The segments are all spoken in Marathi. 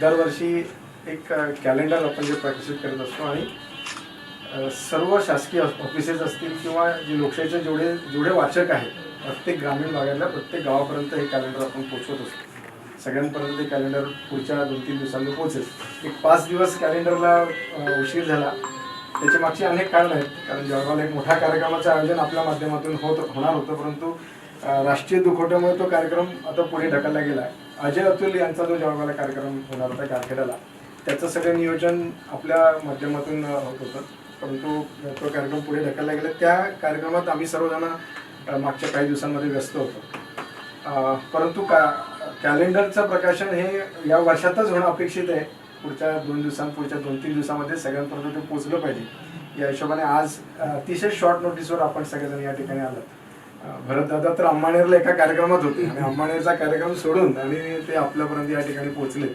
दरवर्षी एक कॅलेंडर आपण जे प्रकाशित करत असतो आणि सर्व शासकीय ऑफिसेस असतील किंवा जे लोकशाहीचे जेवढे जेवढे वाचक आहेत प्रत्येक ग्रामीण भागातल्या प्रत्येक गावापर्यंत हे कॅलेंडर आपण पोचवत असतो. सगळ्यांपर्यंत ते कॅलेंडर पुढच्या दोन तीन दिवसांनी पोहोचेल. एक पाच दिवस कॅलेंडरला उशीर झाला त्याच्या मागची अनेक कारणं आहेत. कारण जळगावला एक मोठ्या कार्यक्रमाचं आयोजन आपल्या माध्यमातून होत होणार होतं परंतु राष्ट्रीय दुखवट्यामुळे तो कार्यक्रम आता पुढे ढकलला गेला आहे अजय अतुल यांचा जो जळगावला कार्यक्रम होणार होता कारखेड्याला त्याचं सगळं नियोजन आपल्या माध्यमातून होत होतं. परंतु तो कार्यक्रम पुढे ढकलला गेला. त्या कार्यक्रमात आम्ही सर्वजण मागच्या काही दिवसांमध्ये व्यस्त होतो. परंतु का कॅलेंडरचं प्रकाशन हे या वर्षातच होणं अपेक्षित आहे. पुढच्या दोन दिवसां पुढच्या दोन तीन दिवसामध्ये सगळ्यांपर्यंत ते पोचलं पाहिजे. या हिशोबाने आज अतिशय शॉर्ट नोटीसवर आपण सगळेजण या ठिकाणी आलात. भरतदादा तर अंबानेरला एका कार्यक्रमात होते. आणि अंबानेरचा कार्यक्रम सोडून आणि ते आपल्यापर्यंत या ठिकाणी पोहोचले.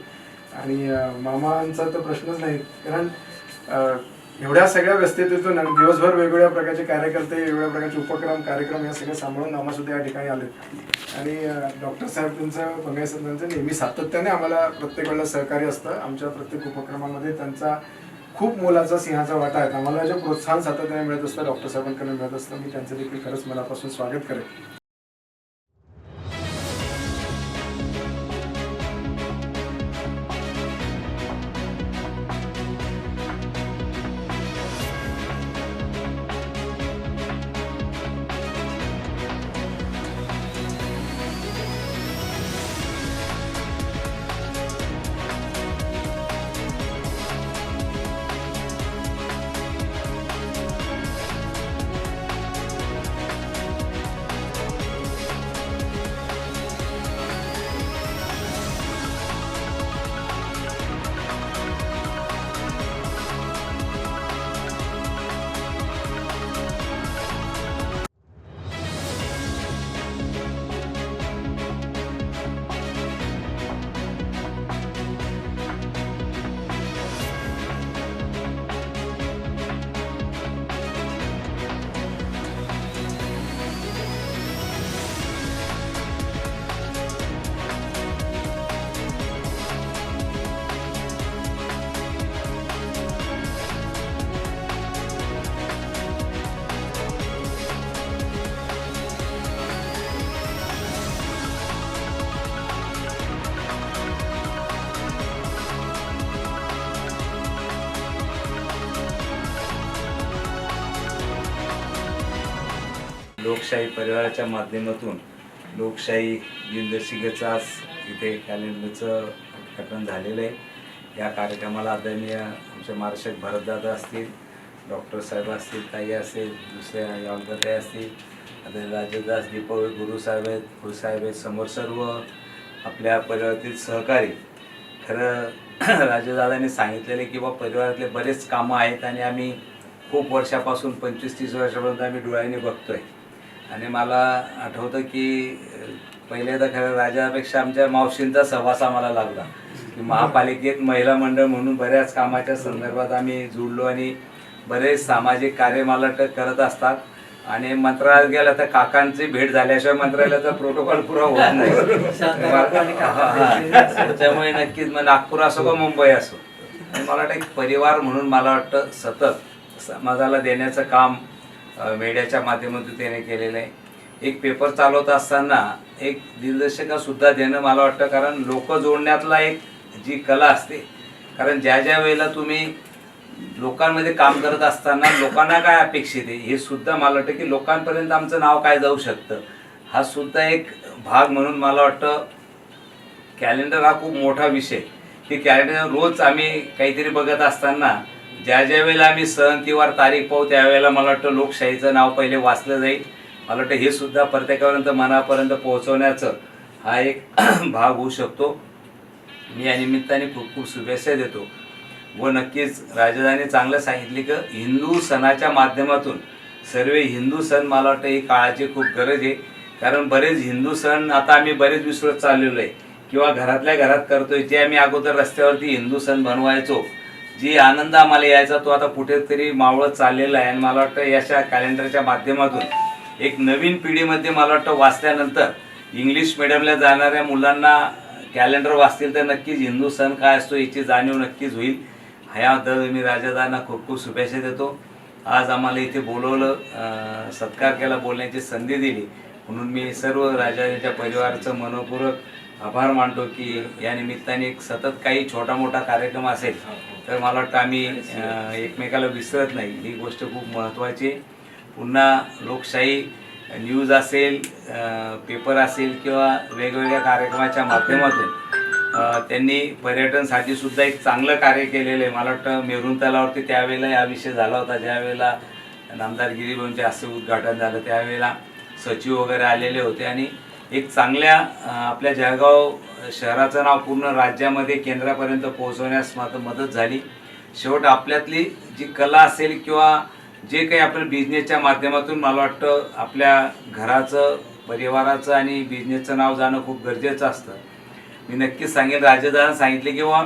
आणि मामांचा तर प्रश्नच नाही. कारण एवढ्या सगळ्या व्यस्ततेतून दिवसभर वेगवेगळ्या प्रकारचे कार्यकर्ते वेगवेगळ्या प्रकारचे उपक्रम कार्यक्रम या सगळे सांभाळून आम्हासुद्धा या ठिकाणी आले. आणि डॉक्टर साहेब त्यांचं बंगाई त्यांचं नेहमी सातत्याने आम्हाला प्रत्येक वेळेला सहकार्य असतं. आमच्या प्रत्येक उपक्रमामध्ये त्यांचा खूप मोलाचा सिंहाचा वाटा आहे. आम्हाला जे प्रोत्साहन सातत्याने मिळत असतं डॉक्टर साहेबांकडे मिळत असतं मी त्यांचं देखील खरंच मनापासून स्वागत करेन. लोकशाही परिवाराच्या माध्यमातून लोकशाही दिनदर्शिकेचं आज इथे कॅलेंडरचं उद्घाटन झालेलं आहे. या कार्यक्रमाला आदरणीय आमचे मार्गदर्शक भरतदादा असतील डॉक्टर साहेब असतील ताई असेल दुसऱ्या यावलताई असतील आदरणीय राजदास दीपक गुरुसाहेब आहेत गुरुसाहेब आहेत समोर सर्व आपल्या परिवारातील सहकारी. खरं राजेदादाने सांगितलेले की बा परिवारातले बरेच कामं आहेत आणि आम्ही खूप वर्षापासून पंचवीस तीस वर्षापर्यंत आम्ही डोळ्यांनी बघतोय. आणि मला आठवतं की अ, पहिले तर खरं राजापेक्षा आमच्या मावशींचा सहवास आम्हाला लागला. की महापालिकेत महिला मंडळ म्हणून बऱ्याच कामाच्या संदर्भात आम्ही जुळलो आणि बरेच सामाजिक कार्य मला करत असतात. आणि मंत्रालयात गेलं तर काकांची भेट झाल्याशिवाय मंत्रालयाचा प्रोटोकॉल पुरा होत नाही. त्याच्यामुळे नक्कीच मग नागपूर असो का मुंबई असो. आणि मला वाटतं एक परिवार म्हणून मला वाटतं सतत समाजाला देण्याचं काम मीडियाच्या माध्यमातून त्याने केलेलं आहे. एक पेपर चालवत असताना एक दिग्दर्शिकासुद्धा देणं मला वाटतं कारण लोक जोडण्यातला एक जी कला असते कारण ज्या ज्या वेळेला तुम्ही लोकांमध्ये काम करत असताना लोकांना काय अपेक्षित आहे हे सुद्धा मला वाटतं की लोकांपर्यंत आमचं नाव काय जाऊ शकतं. हा सुद्धा एक भाग म्हणून मला वाटतं कॅलेंडर हा खूप मोठा विषय की कॅलेंडर रोज आम्ही काहीतरी बघत असताना ज्या ज्या वेळेला आम्ही सण किंवा तारीख पाहू त्यावेळेला मला वाटतं लोकशाहीचं नाव पहिले वाचलं जाईल. मला वाटतं हे सुद्धा प्रत्येकापर्यंत मनापर्यंत पोहोचवण्याचं हा एक भाग होऊ शकतो. मी या निमित्ताने खूप खूप शुभेच्छा देतो. व नक्कीच राजधानी चांगलं सांगितले की हिंदू सणाच्या माध्यमातून सर्व हिंदू सण मला वाटतं ही काळाची खूप गरज आहे. कारण बरेच हिंदू सण आता आम्ही बरेच विसरत चाललेलो आहे. किंवा घरातल्या घरात करतोय जे आम्ही अगोदर रस्त्यावरती हिंदू सण बनवायचो. जी आनंद आम्हाला यायचा तो आता कुठेतरी मावळत चाललेला आहे. आणि मला वाटतं याच्या कॅलेंडरच्या माध्यमातून एक नवीन पिढीमध्ये मला वाटतं वाचल्यानंतर इंग्लिश मिडियमला जाणाऱ्या मुलांना कॅलेंडर वाचतील तर नक्कीच हिंदू सण काय असतो याची जाणीव नक्कीच होईल. ह्याबद्दल मी राजादांना खूप खूप शुभेच्छा देतो. आज आम्हाला इथे बोलवलं सत्कार केला बोलण्याची संधी दिली. म्हणून मी सर्व राजाच्या परिवाराचं मनपूर्वक आभार मानतो की या निमित्ताने सतत काही छोटा मोठा कार्यक्रम असेल तर मला वाटतं आम्ही एकमेकाला विसरत नाही. ही गोष्ट खूप महत्त्वाची पुन्हा लोकशाही न्यूज असेल पेपर असेल किंवा वेगवेगळ्या कार्यक्रमाच्या माध्यमातून त्यांनी पर्यटनसाठी सुद्धा एक चांगलं कार्य केलेलं आहे. मला वाटतं मेरून तलावरती त्यावेळेला हा विषय झाला होता. ज्यावेळेला नामदार गिरीभाऊंचे असे उद्घाटन झालं त्यावेळेला सचिव वगैरे आलेले होते आणि एक चांगल्या आपल्या जळगाव शहराचं नाव पूर्ण राज्यामध्ये केंद्रापर्यंत पोहोचवण्यास मात्र मदत झाली. शेवट आपल्यातली जी कला असेल किंवा जे काही आपण बिझनेसच्या माध्यमातून मला वाटतं आपल्या घराचं परिवाराचं आणि बिझनेसचं नाव जाणं खूप गरजेचं असतं. मी नक्कीच सांगेन राजदान सांगितले किंवा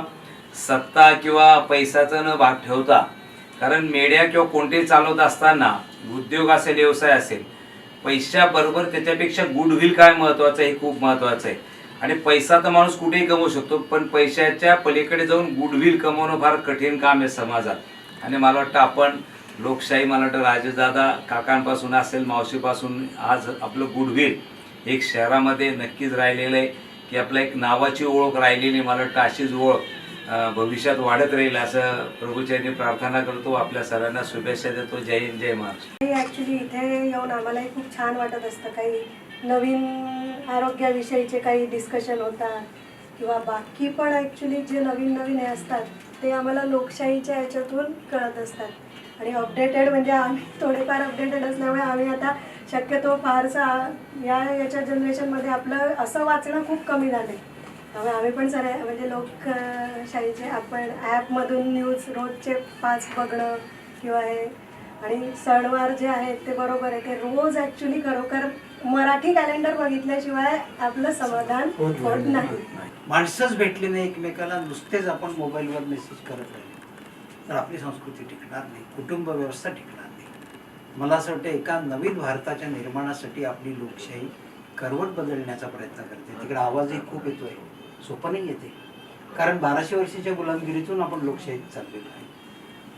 सत्ता किंवा पैशाचं न भाग ठेवता कारण मेड्या किंवा कोणतेही चालवत असताना उद्योग असेल व्यवसाय असेल पैशाबरोबर त्याच्यापेक्षा गुडविल काय महत्त्वाचं आहे? हे खूप महत्त्वाचं आहे. आणि पैसा तर माणूस कुठेही कमवू शकतो पण पैशाच्या पलीकडे जाऊन गुडविल कमवणं फार कठीण काम आहे समाजात. आणि मला वाटतं आपण लोकशाही मला वाटतं राजेदादा काकांपासून असेल मावशीपासून आज आपलं गुडविल एक शहरामध्ये नक्कीच राहिलेलं आहे की आपल्या एक नावाची ओळख राहिलेली मला वाटतं अशीच ओळख. भविष्यात वाढत राहील असं प्रभूचरणी प्रार्थना करतो. आपल्या सर्वांना शुभेच्छा देतो. जय हिंद जय महाराष्ट्र. ॲक्च्युली इथे येऊन आम्हालाही खूप छान वाटत असतं. काही नवीन आरोग्याविषयीचे काही डिस्कशन होतात किंवा बाकी पण ॲक्च्युली जे नवीन नवीन हे असतात ते आम्हाला लोकशाहीच्या याच्यातून कळत असतात. आणि अपडेटेड म्हणजे आम्ही थोडेफार अपडेटेड असल्यामुळे आम्ही आता शक्यतो फारसा या याच्या जनरेशनमध्ये आपलं असं वाचणं खूप कमी झालं आहे त्यामुळे आम्ही पण सर म्हणजे लोकशाहीचे आपण ॲपमधून न्यूज रोजचे पाच बघणं किंवा हे आणि सणवार जे आहेत ते बरोबर आहे. ते रोज ॲक्च्युली खरोखर मराठी कॅलेंडर बघितल्याशिवाय आपलं समाधान होत नाही. माणसंच भेटली नाही एकमेकाला नुसतेच आपण मोबाईलवर मेसेज करत राहिले. तर आपली संस्कृती टिकणार नाही कुटुंब व्यवस्था टिकणार नाही. मला असं वाटतं एका नवीन भारताच्या निर्माणासाठी आपली लोकशाही करवट बदलण्याचा प्रयत्न करते. तिकडे आवाजही खूप येतोय. सोपं नाही येते कारण बाराशे वर्षाच्या गुलामगिरीतून आपण लोकशाहीत चाललेलो आहे.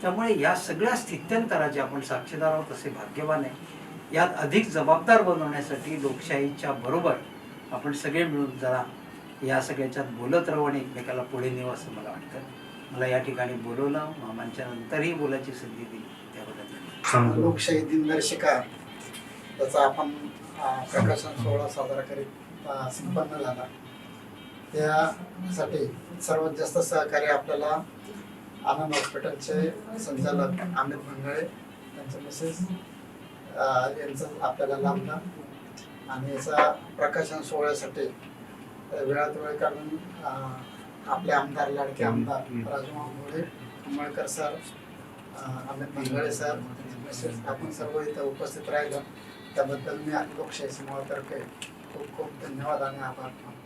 त्यामुळे या सगळ्या स्थित्यंतराचे आपण साक्षीदार आहोत असे भाग्यवान आहे. यात अधिक जबाबदार बनवण्यासाठी लोकशाहीच्या बरोबर आपण सगळे मिळून जरा या सगळ्याच्यात बोलत राहू आणि एकमेकाला पुढे नेऊ असं मला वाटतं. मला या ठिकाणी बोलवलं. मामांच्या नंतरही बोलायची संधी दिली. त्याबद्दल लोकशाही दिनदर्शिका त्याचा आपण प्रकाशन सोहळा साजरा करीत संपन्न झाला. त्यासाठी सर्वात जास्त सहकार्य आपल्याला आनंद हॉस्पिटलचे संचालक अमित मंगळे त्यांचे मिसेस यांचं आपल्याला लाभला. आणि याचा प्रकाशन सोहळ्यासाठी वेळात वेळ काढून आपले आमदार लाडके आमदार Raju Ambole Ambalkar sir Amit Mangle sir Mrs आपण सर्व इथं उपस्थित राहिलो. त्याबद्दल मी लोकशाही समूहातर्फे खूप खूप धन्यवाद आणि आभार मानतो.